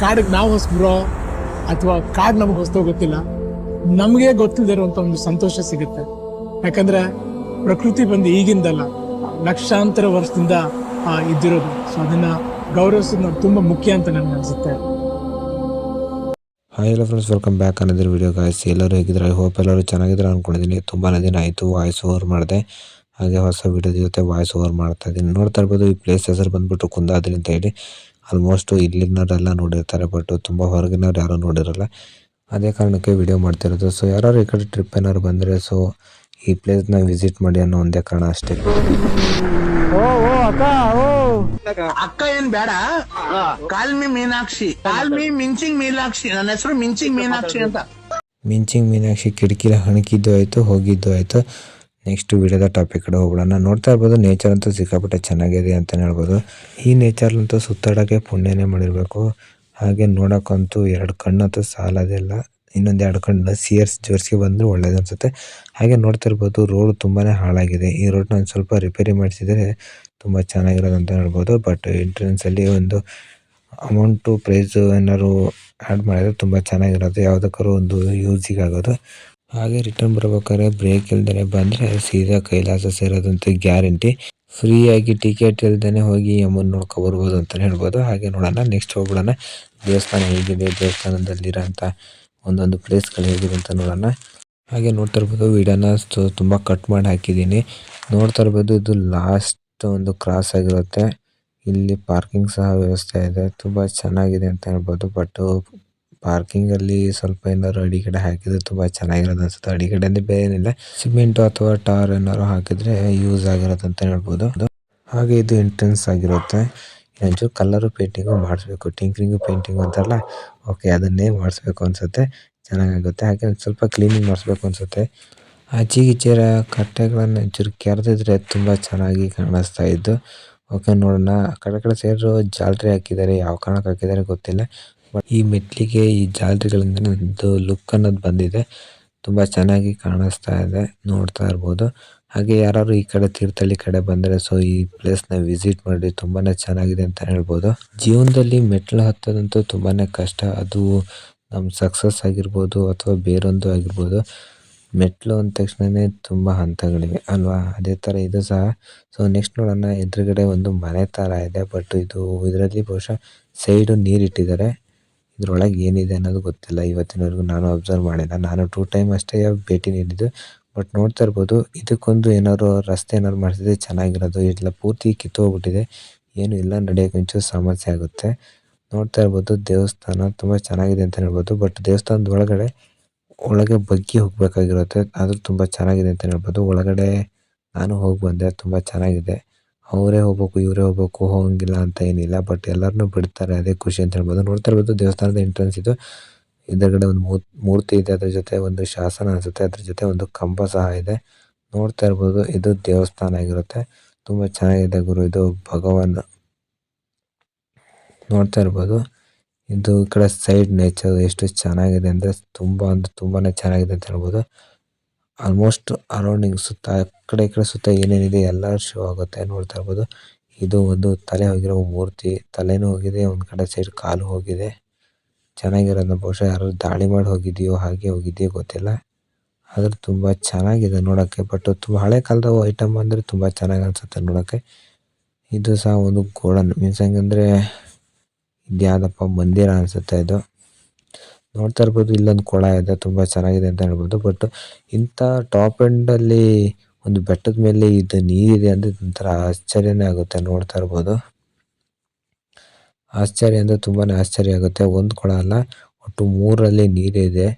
ಕಾಡಿಗೆ ನಾವು ಹೊಸಬ್ರೋ ಅಥವಾ ಕಾಡ್ ನಮಗೆ ಹೊಸದೋ ಗೊತ್ತಿಲ್ಲ, ನಮಗೆ ಗೊತ್ತಿಲ್ಲದಿರುವಂಥ ಒಂದು ಸಂತೋಷ ಸಿಗುತ್ತೆ. ಯಾಕಂದ್ರೆ ಪ್ರಕೃತಿ ಬಂದು ಈಗಿಂದಲ್ಲ, ಲಕ್ಷಾಂತರ ವರ್ಷದಿಂದ ಇದ್ದಿರೋದು. ಸೊ ಅದನ್ನ ಗೌರವಿಸೋದು ತುಂಬ ತುಂಬಾ ಮುಖ್ಯ ಅಂತ ನನಗೆ ಅನಿಸುತ್ತೆ. ಹಾಯ್ ಎಲ್ಲ ಫ್ರೆಂಡ್ಸ್ ವೆಲ್ಕಮ್ ಬ್ಯಾಕ್ ಅನ್ನೋದ್ರ ವಿಡಿಯೋ ಗಾಯ್ಸ್ ಎಲ್ಲರೂ ಹೇಗಿದ್ರೆ ಐ ಹೋಪ್ ಎಲ್ಲರೂ ಚೆನ್ನಾಗಿದ್ರೆ ಅಂದ್ಕೊಂಡಿದ್ದೀನಿ ತುಂಬಾ ದಿನ ಆಯಿತು ವಾಯ್ಸ್ ಓವರ್ ಮಾಡಿದೆ. ಹಾಗೆ ಹೊಸ ವಿಡಿಯೋದ ಜೊತೆ ವಾಯ್ಸ್ ಓವರ್ ಮಾಡ್ತಾ ಇದ್ದೀನಿ. ನೋಡ್ತಾ ಇರ್ಬೋದು, ಈ ಪ್ಲೇಸ್ ಹೆಸರು ಬಂದ್ಬಿಟ್ಟು ಕುಂದಾದ್ರಿ ಅಂತ ಹೇಳಿ. ಆಲ್ಮೋಸ್ಟ್ ಇಲ್ಲಿನವರೆಲ್ಲ ನೋಡಿರ್ತಾರೆ ಬಟ್ ತುಂಬ ಹೊರಗಿನವ್ರು ಯಾರೂ ನೋಡಿರಲ್ಲ. ಅದೇ ಕಾರಣಕ್ಕೆ ವಿಡಿಯೋ ಮಾಡ್ತಿರೋದು. ಸೊ ಯಾರು ಈ ಕಡೆ ಟ್ರಿಪ್ ಏನಾದ್ರು ಬಂದರೆ ಸೊ ಈ ಪ್ಲೇಸ್ನ ವಿಸಿಟ್ ಮಾಡಿ ಅನ್ನೋ ಒಂದೇ ಕಾರಣ ಅಷ್ಟೇ. ಅಕ್ಕ ಏನ್ ಬೇಡ. Call me Meenakshi. Call me ಮಿಂಚಿಂಗ್ Meenakshi. ನನ್ನ ಹೆಸರು ಮಿಂಚಿಂಗ್ ಮೀನಾಕ್ಷಿ ಅಂತ. ಮಿಂಚಿಂಗ್ ಮೀನಾಕ್ಷಿ ಕಿಟಕಿಲ ಹಣಕಿದ್ದು ಆಯ್ತು ಹೋಗಿದ್ದು ಆಯಿತು. ನೆಕ್ಸ್ಟ್ ವಿಡಿಯೋದ ಟಾಪಿಕ್ ಕಡೆ ಹೋಗೋಣ ನೋಡ್ತಾ ಇರ್ಬೋದು ನೇಚರ್ ಅಂತೂ ಸಿಕ್ಕಾಪಟ್ಟೆ ಚೆನ್ನಾಗಿದೆ ಅಂತಲೇ ಹೇಳ್ಬೋದು. ಈ ನೇಚರ್ಲಂತೂ ಸುತ್ತಾಡೋಕ್ಕೆ ಪುಣ್ಯನೇ ಮಾಡಿರಬೇಕು. ಹಾಗೆ ನೋಡೋಕ್ಕಂತೂ ಎರಡು ಕಣ್ಣಂತೂ ಸಾಲೋದಿಲ್ಲ ಇನ್ನೊಂದು ಎರಡು ಕಣ್ಣು ಸಿಯರ್ಸ್ ಜೋರ್ಸಿ ಬಂದರೆ ಒಳ್ಳೇದು ಅನಿಸುತ್ತೆ. ಹಾಗೆ ನೋಡ್ತಾ ಇರ್ಬೋದು ರೋಡ್ ತುಂಬಾ ಹಾಳಾಗಿದೆ. ಈ ರೋಡ್ನ ಒಂದು ಸ್ವಲ್ಪ ರಿಪೇರಿ ಮಾಡಿಸಿದರೆ ತುಂಬ ಚೆನ್ನಾಗಿರೋದು ಅಂತ ಹೇಳ್ಬೋದು. ಬಟ್ ಎಂಟ್ರೆನ್ಸಲ್ಲಿ ಒಂದು ಅಮೌಂಟು ಪ್ರೈಸು ಏನಾದ್ರು ಆ್ಯಡ್ ಮಾಡಿದ್ರೆ ತುಂಬ ಚೆನ್ನಾಗಿರೋದು. ಯಾವುದಕ್ಕಾದ್ರು ಒಂದು ಯೂಸಿಗೆ ಆಗೋದು. ಹಾಗೆ ರಿಟರ್ನ್ ಬರ್ಬೇಕಾದ್ರೆ ಬ್ರೇಕ್ ಇಲ್ದೇ ಬಂದರೆ ಸೀದಾ ಕೈಲಾಸ ಸೇರೋದಂತ ಗ್ಯಾರಂಟಿ ಫ್ರೀಯಾಗಿ ಟಿಕೆಟ್ ಇಲ್ದೇ ಹೋಗಿ ಅಮ್ಮನ ನೋಡ್ಕೊ ಬರ್ಬೋದು ಅಂತಲೇ ಹೇಳ್ಬೋದು. ಹಾಗೆ ನೋಡೋಣ ನೆಕ್ಸ್ಟ್ ಹೋಗ್ಬಿಡೋಣ. ದೇವಸ್ಥಾನ ಹೇಗಿದೆ ದೇವಸ್ಥಾನದಲ್ಲಿರೋಂಥ ಒಂದೊಂದು ಪ್ಲೇಸ್ಗಳು ಹೇಗಿದೆ ಅಂತ ನೋಡೋಣ. ಹಾಗೆ ನೋಡ್ತಾ ಇರ್ಬೋದು ವಿಡಿಯೋನ ತುಂಬ ಕಟ್ ಮಾಡಿ ಹಾಕಿದ್ದೀನಿ. ನೋಡ್ತಾ ಇರ್ಬೋದು, ಇದು ಲಾಸ್ಟ್ ಒಂದು ಕ್ರಾಸ್ ಆಗಿರುತ್ತೆ. ಇಲ್ಲಿ ಪಾರ್ಕಿಂಗ್ ಸಹ ವ್ಯವಸ್ಥೆ ಇದೆ. ತುಂಬ ಚೆನ್ನಾಗಿದೆ ಅಂತ ಹೇಳ್ಬೋದು ಬಟ್ ಪಾರ್ಕಿಂಗಲ್ಲಿ ಸ್ವಲ್ಪ ಏನಾದ್ರು ಅಡಿಗಡೆ ಹಾಕಿದ್ರೆ ತುಂಬಾ ಚೆನ್ನಾಗಿರೋದು ಅನ್ಸುತ್ತೆ. ಅಡಿಗಡೆ ಅಂದ್ರೆ ಬೇರೆ ಏನಿಲ್ಲ ಸಿಮೆಂಟ್ ಅಥವಾ ಟಾರ್ ಏನಾದ್ರು ಹಾಕಿದ್ರೆ ಯೂಸ್ ಆಗಿರುತ್ತೆ ಅಂತ ಹೇಳ್ಬೋದು. ಹಾಗೆ ಇದು ಎಂಟ್ರೆನ್ಸ್ ಆಗಿರುತ್ತೆ. ಒಂಚೂರು ಕಲರ್ ಪೇಂಟಿಂಗ್ ಮಾಡಿಸ್ಬೇಕು. ಟಿಂಕ್ರಿಂಗು ಪೇಂಟಿಂಗ್ ಅಂತಾರಲ್ಲ? ಓಕೆ ಅದನ್ನೇ ಮಾಡಿಸ್ಬೇಕು ಅನ್ಸುತ್ತೆ. ಚೆನ್ನಾಗಾಗುತ್ತೆ. ಹಾಗೆ ಸ್ವಲ್ಪ ಕ್ಲೀನಿಂಗ್ ಮಾಡಿಸ್ಬೇಕು ಅನ್ಸುತ್ತೆ. ಆಚೆ ಈಚೆರ ಕಟ್ಟೆಗಳನ್ನು ಒಂಚೂರು ಕೆರೆದಿದ್ರೆ ತುಂಬ ಚೆನ್ನಾಗಿ ಕಾಣಿಸ್ತಾ ಇದ್ದು. ಓಕೆ ನೋಡೋಣ. ಆ ಕಡೆ ಕಡೆ ಸೈಡು ಜಾಲರಿ ಹಾಕಿದ್ದಾರೆ. ಯಾವ ಕಾರಣಕ್ಕೆ ಹಾಕಿದ್ದಾರೆ ಗೊತ್ತಿಲ್ಲ. ಈ ಮೆಟ್ಲಿಗೆ ಈ ಜಾಲರಿಗಳಿಂದ ಒಂದು ಲುಕ್ ಅನ್ನೋದು ಬಂದಿದೆ. ತುಂಬಾ ಚೆನ್ನಾಗಿ ಕಾಣಿಸ್ತಾ ಇದೆ, ನೋಡ್ತಾ ಇರಬಹುದು ಹಾಗೆ ಯಾರು ಈ ಕಡೆ ತೀರ್ಥಹಳ್ಳಿ ಕಡೆ ಬಂದರೆ ಸೊ ಈ ಪ್ಲೇಸ್ನ ವಿಸಿಟ್ ಮಾಡಿ ತುಂಬಾನೇ ಚೆನ್ನಾಗಿದೆ ಅಂತ ಹೇಳ್ಬೋದು. ಜೀವನದಲ್ಲಿ ಮೆಟ್ಲು ಹತ್ತೋದಂತೂ ತುಂಬಾನೇ ಕಷ್ಟ. ಅದು ನಮ್ಮ ಸಕ್ಸಸ್ ಆಗಿರ್ಬೋದು ಅಥವಾ ಬೇರೊಂದು ಆಗಿರ್ಬೋದು. ಮೆಟ್ಲು ಅಂದ ತಕ್ಷಣನೇ ತುಂಬ ಹಂತಗಳಿವೆ, ಅಲ್ವಾ? ಅದೇ ಥರ ಇದು ಸಹ. ಸೊ ನೆಕ್ಸ್ಟ್ ನೋಡೋಣ, ಎದುರುಗಡೆ ಒಂದು ಮನೆ ಥರ ಇದೆ ಬಟ್ ಇದು ಇದರಲ್ಲಿ ಬಹುಶಃ ಸೈಡು ನೀರಿಟ್ಟಿದ್ದಾರೆ. ಇದ್ರೊಳಗೆ ಏನಿದೆ ಅನ್ನೋದು ಗೊತ್ತಿಲ್ಲ. ಇವತ್ತಿನವರೆಗೂ ನಾನು ಅಬ್ಸರ್ವ್ ಮಾಡಿಲ್ಲ. ನಾನು ಟೂ ಟೈಮ್ ಅಷ್ಟೇ ಭೇಟಿ ನೀಡಿದ್ದು. ಬಟ್ ನೋಡ್ತಾ ಇರ್ಬೋದು, ಇದಕ್ಕೊಂದು ಏನಾದ್ರು ರಸ್ತೆ ಏನಾದ್ರು ಮಾಡಿಸಿದ್ರೆ ಚೆನ್ನಾಗಿರೋದು. ಇಲ್ಲ ಪೂರ್ತಿ ಕಿತ್ತೋಗ್ಬಿಟ್ಟಿದೆ ಏನು ಇಲ್ಲ, ನಡೆಯೋಕೆ ಒಂಚೂರು ಸಮಸ್ಯೆ ಆಗುತ್ತೆ. ನೋಡ್ತಾ ಇರ್ಬೋದು, ದೇವಸ್ಥಾನ ತುಂಬ ಚೆನ್ನಾಗಿದೆ ಅಂತ ಹೇಳ್ಬೋದು. ಬಟ್ ದೇವಸ್ಥಾನದ ಒಳಗಡೆ, ಒಳಗೆ ಬಗ್ಗಿ ಹೋಗಬೇಕಾಗಿರುತ್ತೆ. ಆದರೂ ತುಂಬ ಚೆನ್ನಾಗಿದೆ ಅಂತ ಹೇಳ್ಬೋದು. ಒಳಗಡೆ ನಾನು ಹೋಗಿ ಬಂದೆ, ತುಂಬ ಚೆನ್ನಾಗಿದೆ. ಅವರೇ ಹೋಗ್ಬೇಕು, ಇವರೇ ಹೋಗ್ಬೇಕು, ಹೋಗಂಗಿಲ್ಲ ಅಂತ ಏನಿಲ್ಲ ಬಟ್ ಎಲ್ಲರನ್ನೂ ಬಿಡ್ತಾರೆ. ಅದೇ ಖುಷಿ ಅಂತ ಹೇಳ್ಬೋದು. ನೋಡ್ತಾ ಇರ್ಬೋದು, ದೇವಸ್ಥಾನದ ಎಂಟ್ರೆನ್ಸ್ ಇದು. ಎದುರುಗಡೆ ಒಂದು ಮೂರ್- ಮೂರ್ತಿ ಇದೆ, ಅದ್ರ ಜೊತೆ ಒಂದು ಶಾಸನ ಅನಿಸುತ್ತೆ, ಅದ್ರ ಜೊತೆ ಒಂದು ಕಂಬ ಸಹ ಇದೆ. ನೋಡ್ತಾ ಇರ್ಬೋದು, ಇದು ದೇವಸ್ಥಾನ ಆಗಿರುತ್ತೆ. ತುಂಬ ಚೆನ್ನಾಗಿದೆ ಗುರು, ಇದು ಭಗವಾನ್. ನೋಡ್ತಾ ಇರ್ಬೋದು, ಇದು ಈ ಕಡೆ ಸೈಡ್ ನೇಚರ್ ಎಷ್ಟು ಚೆನ್ನಾಗಿದೆ ಅಂದರೆ ತುಂಬ ಅಂದ್ರೆ ತುಂಬಾ ಚೆನ್ನಾಗಿದೆ ಅಂತ ಹೇಳ್ಬೋದು. ಆಲ್ಮೋಸ್ಟ್ ಅರೌಂಡಿಂಗ್ ಸುತ್ತ ಆ ಕಡೆ ಈ ಕಡೆ ಸುತ್ತ ಏನೇನಿದೆ ಎಲ್ಲ ಶೋ ಆಗುತ್ತೆ ನೋಡ್ತಾ ಇರ್ಬೋದು. ಇದು ಒಂದು ತಲೆ ಹೋಗಿರೋ ಮೂರ್ತಿ, ತಲೆನೂ ಹೋಗಿದೆ, ಒಂದು ಕಡೆ ಸೈಡ್ ಕಾಲು ಹೋಗಿದೆ. ಚೆನ್ನಾಗಿರೋದನ್ನ ಬಹುಶಃ ಯಾರು ದಾಳಿ ಮಾಡಿ ಹೋಗಿದೆಯೋ ಹಾಗೆ ಹೋಗಿದೆಯೋ ಗೊತ್ತಿಲ್ಲ. ಆದ್ರೆ ತುಂಬ ಚೆನ್ನಾಗಿದೆ ನೋಡೋಕ್ಕೆ ಬಟ್ ತುಂಬ ಹಳೆ ಕಾಲದ ಐಟಮ್ ಅಂದರೆ ತುಂಬ ಚೆನ್ನಾಗಿ ಅನಿಸುತ್ತೆ ನೋಡಕ್ಕೆ. ಇದು ಸಹ ಒಂದು ಗೋಡನ್, ಮೀನ್ಸ್ ಹಂಗಂದ್ರೆ ಇದ್ಯಾವುದಪ್ಪ ಮಂದಿರ ಅನಿಸುತ್ತೆ ಇದು. ನೋಡ್ತಾ ಇರ್ಬೋದು, ಇಲ್ಲೊಂದು ಕೊಳ ಇದೆ, ತುಂಬ ಚೆನ್ನಾಗಿದೆ ಅಂತ ಹೇಳ್ಬೋದು. ಬಟ್ ಇಂಥ ಟಾಪ್ ಎಂಡಲ್ಲಿ ಒಂದು ಬೆಟ್ಟದ ಮೇಲೆ ಇದು ನೀರಿದೆ ಅಂದ್ರೆ ಒಂಥರ ಆಶ್ಚರ್ಯನೇ ಆಗುತ್ತೆ ನೋಡ್ತಾ ಇರ್ಬೋದು. ಆಶ್ಚರ್ಯ ಅಂದರೆ ತುಂಬಾ ಆಶ್ಚರ್ಯ ಆಗುತ್ತೆ. ಒಂದು ಕೊಳ ಅಲ್ಲ, ಒಟ್ಟು ಮೂರಲ್ಲಿ ನೀರಿದೆ.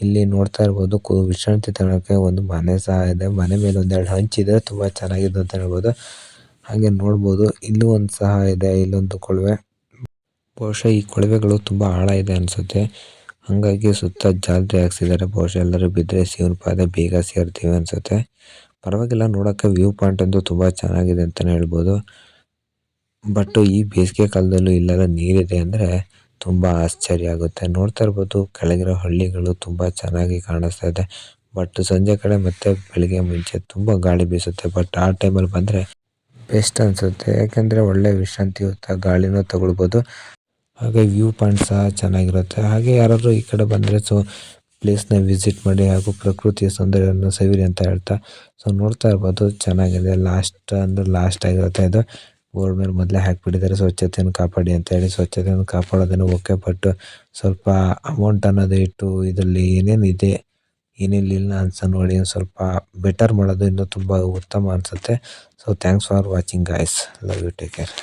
ಇಲ್ಲಿ ನೋಡ್ತಾ ಇರ್ಬೋದು, ಕು, ವಿಶ್ರಾಂತಿ ತಗೊಳಕ್ಕೆ ಒಂದು ಮನೆ ಸಹ ಇದೆ. ಮನೆ ಮೇಲೆ ಒಂದೆರಡು ಹಂಚಿದೆ ತುಂಬ ಚೆನ್ನಾಗಿದೆ ಅಂತ ಹೇಳ್ಬೋದು. ಹಾಗೆ ನೋಡ್ಬೋದು, ಇಲ್ಲೂ ಒಂದು ಸಹ ಇದೆ, ಇಲ್ಲೊಂದು ಕೊಳವೆ. ಬಹುಶಃ ಈ ಕೊಳವೆಗಳು ತುಂಬ ಆಳ ಇದೆ ಅನಿಸುತ್ತೆ. ಹಾಗಾಗಿ ಸುತ್ತ ಜಾಲರಿ ಹಾಕ್ಸಿದ್ದಾರೆ ಬಹುಶಃ ಎಲ್ಲರೂ ಬಿದ್ದರೆ ಶಿವನ ಪಾದ ಬೇಗ ಸೇರ್ತೀವಿ ಅನಿಸುತ್ತೆ. ಪರವಾಗಿಲ್ಲ ನೋಡೋಕ್ಕೆ ವ್ಯೂ ಪಾಯಿಂಟ್ ಅಂತೂ ತುಂಬ ಚೆನ್ನಾಗಿದೆ ಅಂತಲೇ ಹೇಳ್ಬೋದು. ಬಟ್ ಈ ಬೇಸಿಗೆ ಕಾಲದಲ್ಲೂ ಇಲ್ಲೆಲ್ಲ ನೀರಿದೆ ಅಂದರೆ ತುಂಬ ಆಶ್ಚರ್ಯ ಆಗುತ್ತೆ. ನೋಡ್ತಾ ಇರ್ಬೋದು, ಕೆಳಗಿರೋ ಹಳ್ಳಿಗಳು ತುಂಬ ಚೆನ್ನಾಗಿ ಕಾಣಿಸ್ತಾ ಇದೆ. ಬಟ್ ಸಂಜೆ ಕಡೆ ಮತ್ತೆ ಬೆಳಿಗ್ಗೆ ಮುಂಚೆ ತುಂಬ ಗಾಳಿ ಬೀಸುತ್ತೆ. ಬಟ್ ಆ ಟೈಮಲ್ಲಿ ಬಂದರೆ ಬೆಸ್ಟ್ ಅನಿಸುತ್ತೆ. ಯಾಕೆಂದರೆ ಒಳ್ಳೆ ವಿಶ್ರಾಂತಿಯುತ ಗಾಳಿನೂ ತಗೊಳ್ಬೋದು. ಹಾಗೆ ವ್ಯೂ ಪಾಯಿಂಟ್ ಸಹ ಚೆನ್ನಾಗಿರುತ್ತೆ. ಹಾಗೆ ಯಾರಾದರೂ ಈ ಕಡೆ ಬಂದರೆ ಸೊ ನ ವಿಸಿಟ್ ಮಾಡಿ ಹಾಗೂ ಪ್ರಕೃತಿಯ ಸೌಂದರ್ಯವನ್ನು ಸವಿರಿ ಅಂತ ಹೇಳ್ತಾ. ಸೊ, ನೋಡ್ತಾ ಇರ್ಬೋದು, ಚೆನ್ನಾಗಿದೆ. ಲಾಸ್ಟ್ ಅಂದ್ರೆ ಲಾಸ್ಟ್ ಆಗಿರುತ್ತೆ ಇದು. ಬೋರ್ಡ್ ಮೇಲೆ ಮೊದಲೇ ಹಾಕಿಬಿಟ್ಟಿದ್ದಾರೆ. ಸ್ವಚ್ಛತೆಯನ್ನು ಕಾಪಾಡಿ ಅಂತ ಹೇಳಿ ಸ್ವಚ್ಛತೆಯನ್ನು ಕಾಪಾಡೋದನ್ನು ಓಕೆ ಬಟ್ ಸ್ವಲ್ಪ ಅಮೌಂಟ್ ಅನ್ನೋದು ಇಟ್ಟು ಇದರಲ್ಲಿ ಏನೇನು ಇದೆ ಏನಿಲ್ಲ ಅನ್ಸ ನೋಡಿ ಸ್ವಲ್ಪ ಬೆಟರ್ ಮಾಡೋದು ಇನ್ನೂ ತುಂಬ ಉತ್ತಮ ಅನಿಸುತ್ತೆ. So thanks for watching guys love you take care